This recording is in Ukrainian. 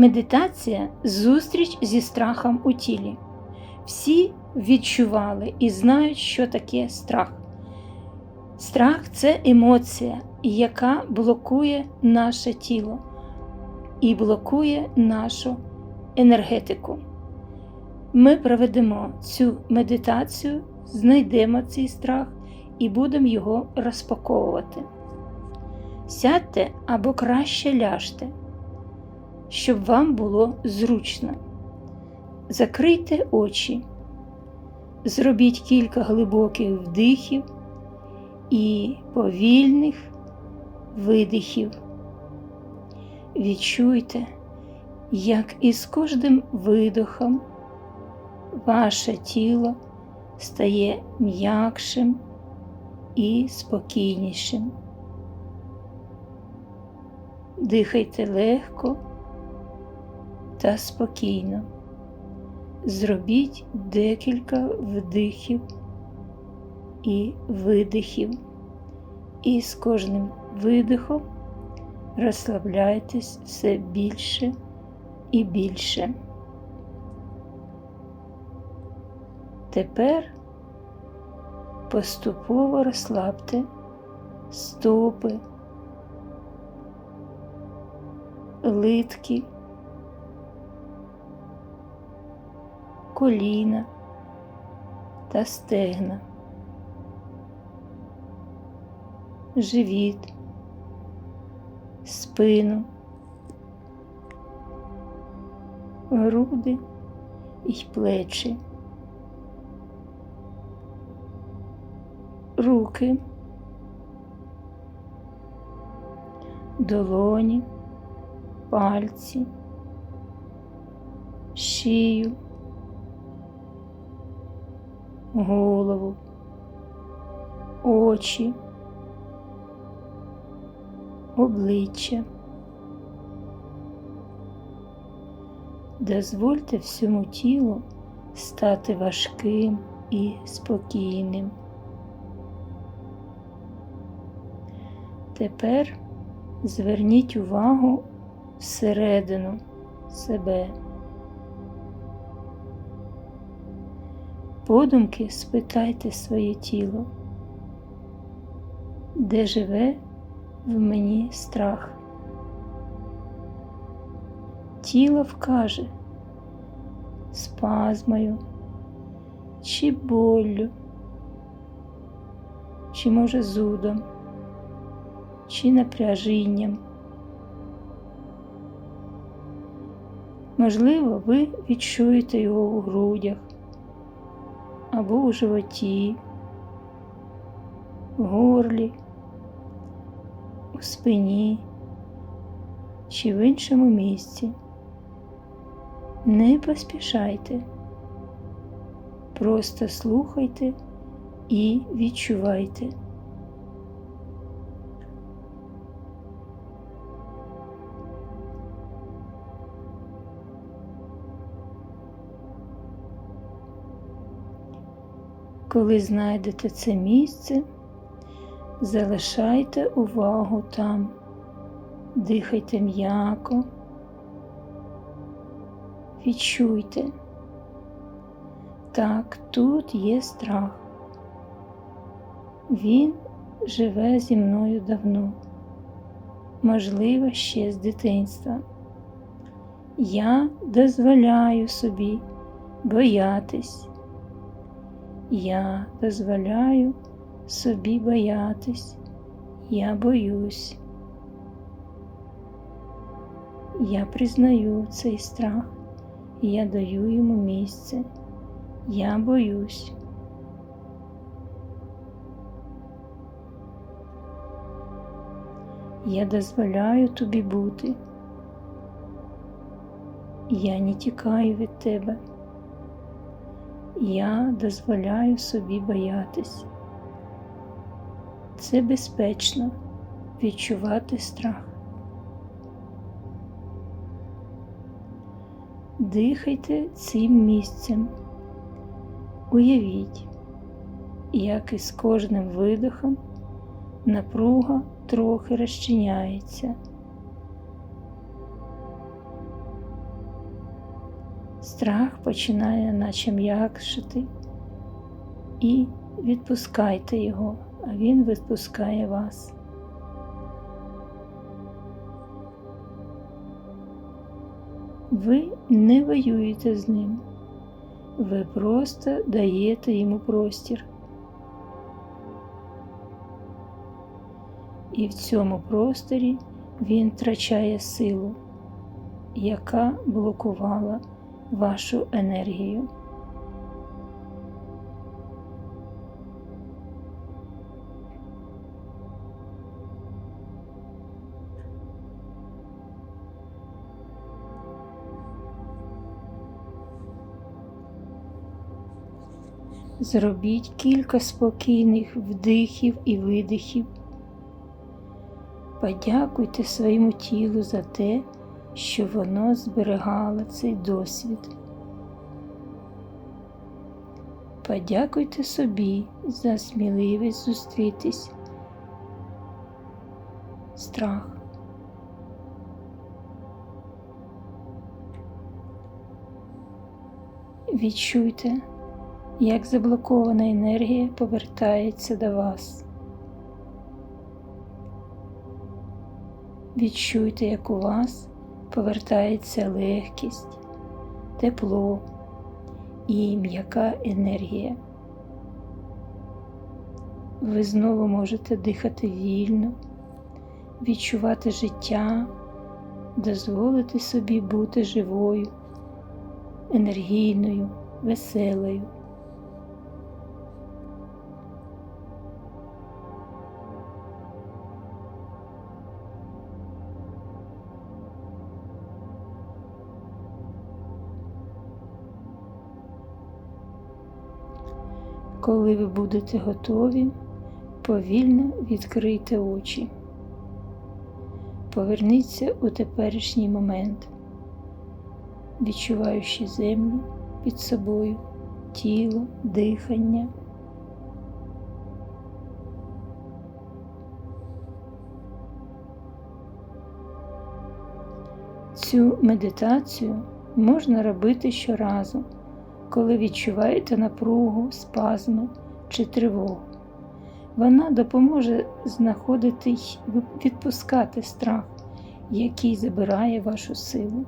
Медитація зустріч зі страхом у тілі. Всі відчували і знають, що таке страх. Страх це емоція, яка блокує наше тіло і блокує нашу енергетику. Ми проведемо цю медитацію, знайдемо цей страх і будемо його розпаковувати. Сядьте або краще ляжте, щоб вам було зручно. Закрийте очі, зробіть кілька глибоких вдихів і повільних видихів. Відчуйте, як із кожним видохом ваше тіло стає м'якшим і спокійнішим. Дихайте легко та спокійно. Зробіть декілька вдихів і видихів, і з кожним видихом розслабляйтесь все більше і більше. Тепер поступово розслабте стопи, литки, коліна та стегна, живіт, спину, груди і плечі. руки, долоні, пальці, шию, голову, очі, обличчя. Дозвольте всьому тілу стати важким і спокійним. Тепер зверніть увагу всередину себе. Подумки спитайте своє тіло, де живе в мені страх. Тіло вкаже спазмою чи боллю, чи може зудом чи напряжінням. Можливо, ви відчуєте його у грудях або у животі, в горлі, у спині чи в іншому місці. Не поспішайте, просто слухайте і відчувайте. Коли знайдете це місце, залишайте увагу там, дихайте м'яко, відчуйте. Так, тут є страх. Він живе зі мною давно, можливо, ще з дитинства. Я дозволяю собі боятись. Я дозволяю собі боятись, я боюсь. Я признаю цей страх, і я даю йому місце. Я боюсь. Я дозволяю тобі бути. Я не тікаю від тебе. Я дозволяю собі боятись. Це безпечно відчувати страх. Дихайте цим місцем. Уявіть, як із кожним видохом напруга трохи розчиняється. Страх починає наче м'якшити і відпускайте його, а він відпускає вас. Ви не воюєте з ним, ви просто даєте йому простір. І в цьому просторі він втрачає силу, яка блокувала вашу енергію. Зробіть кілька спокійних вдихів і видихів. Подякуйте своєму тілу за те, що воно зберігало цей досвід. Подякуйте собі за сміливість зустрітись. Страх. Відчуйте, як заблокована енергія повертається до вас. Відчуйте, як у вас повертається легкість, тепло і м'яка енергія. Ви знову можете дихати вільно, відчувати життя, дозволити собі бути живою, енергійною, веселою. Коли ви будете готові, повільно відкрийте очі. Поверніться у теперішній момент, відчуваючи землю під собою, тіло, дихання. Цю медитацію можна робити щоразу коли відчуваєте напругу, спазми чи тривогу. Вона допоможе знаходити й відпускати страх, який забирає вашу силу.